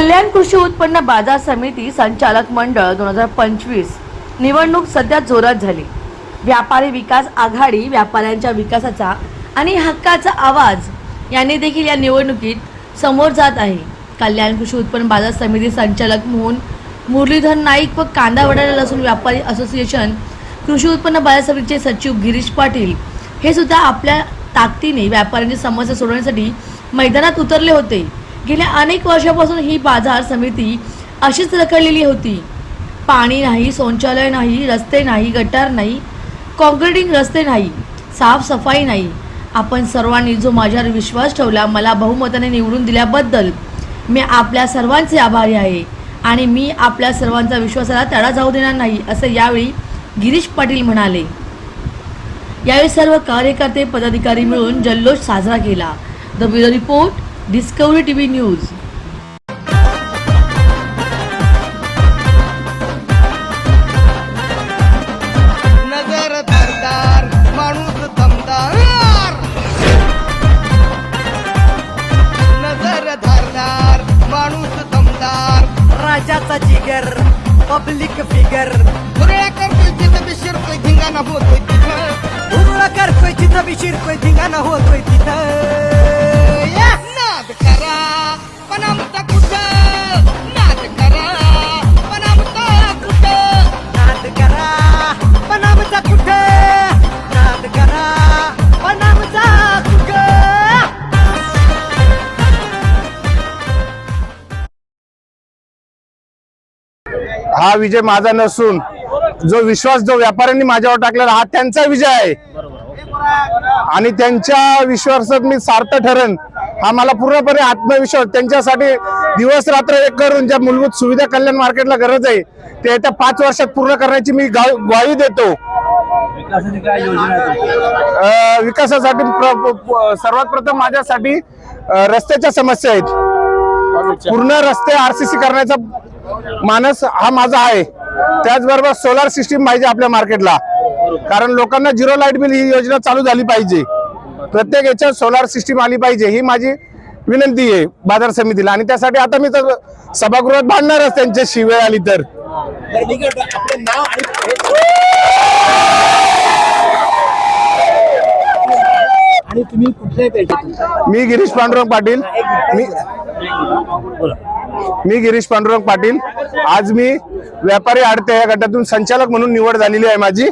कल्याण कृषी उत्पन्न बाजार समिती संचालक मंडळ दोन हजार पंचवीस निवडणूक सध्या जोरात झाली. व्यापारी विकास आघाडी व्यापाऱ्यांच्या विकासाचा आणि हक्काचा आवाज यांनी देखील या निवडणुकीत समोर जात आहे. कल्याण कृषी उत्पन्न बाजार समिती संचालक म्हणून मुरलीधर नाईक व कांदा वडाला लसूण व्यापारी असोसिएशन कृषी उत्पन्न बाजार समितीचे सचिव गिरीश पाटील हे सुद्धा आपल्या ताकदीने व्यापाऱ्यांची समस्या सोडवण्यासाठी मैदानात उतरले होते. गेल्या अनेक वर्षापासून ही बाजार समिती अशीच रखडलेली होती. पाणी नाही शौचालय नाही रस्ते नाही गटार नाही कॉन्क्रिटिंग रस्ते नाही साफसफाई नाही. आपण सर्वांनी जो माझ्यावर विश्वास ठेवला मला बहुमताने निवडून दिल्याबद्दल मी आपल्या सर्वांचे आभारी आहे आणि मी आपल्या सर्वांचा विश्वासाला तडा जाऊ देणार नाही असं यावेळी गिरीश पाटील म्हणाले. यावेळी सर्व कार्यकर्ते पदाधिकारी मिळून जल्लोष साजरा केला. The bureau report discovery TV news. नजर धारदार माणूस दमदार नजर धारदार माणूस दमदार राजाचा जिगर पब्लिक फिगर. धुरळा करतोय तिथं बी शिरतोय धिंगाणा होतोय तिथं. उरुळा करतोय जिथं बी शिरतोय धिंगाणा होतोय तिथं. हा विजय माझा नसून जो विश्वास जो व्यापाऱ्यांनी माझ्यावर टाकलेला हा त्यांचा विजय आहे. आणि त्यांच्या विश्वासात मी सार्थ ठरेन हा मला पूर्णपणे आत्मविश्वास त्यांच्यासाठी दिवस रात्र एक करून ज्या मूलभूत सुविधा कल्याण मार्केटला गरज आहे ते येत्या पाच वर्षात पूर्ण करण्याची मी ग्वाही देतो. विकासासाठी सर्वात प्रथम माझ्यासाठी रस्त्याच्या समस्या आहेत. पूर्ण रस्ते आरसीसी करण्याचा मानस हा माझा आहे. त्याचबरोबर सोलार सिस्टीम पाहिजे आपल्या मार्केटला कारण लोकांना झिरो लाइट बिल ही योजना चालू झाली पाहिजे. प्रत्येक याच्यात सोलार सिस्टीम आली पाहिजे ही माझी विनंती आहे बाजार समितीला. आणि त्यासाठी आता मी तर सभागृहात भांडणारच त्यांच्याशी वेळ आली तर. मी गिरीश पांडुरंग पाटील. मी मी गिरीश पांडुरंग पाटील आज मी व्यापारी आडते या गटातून संचालक म्हणून निवड झालेली आहे माझी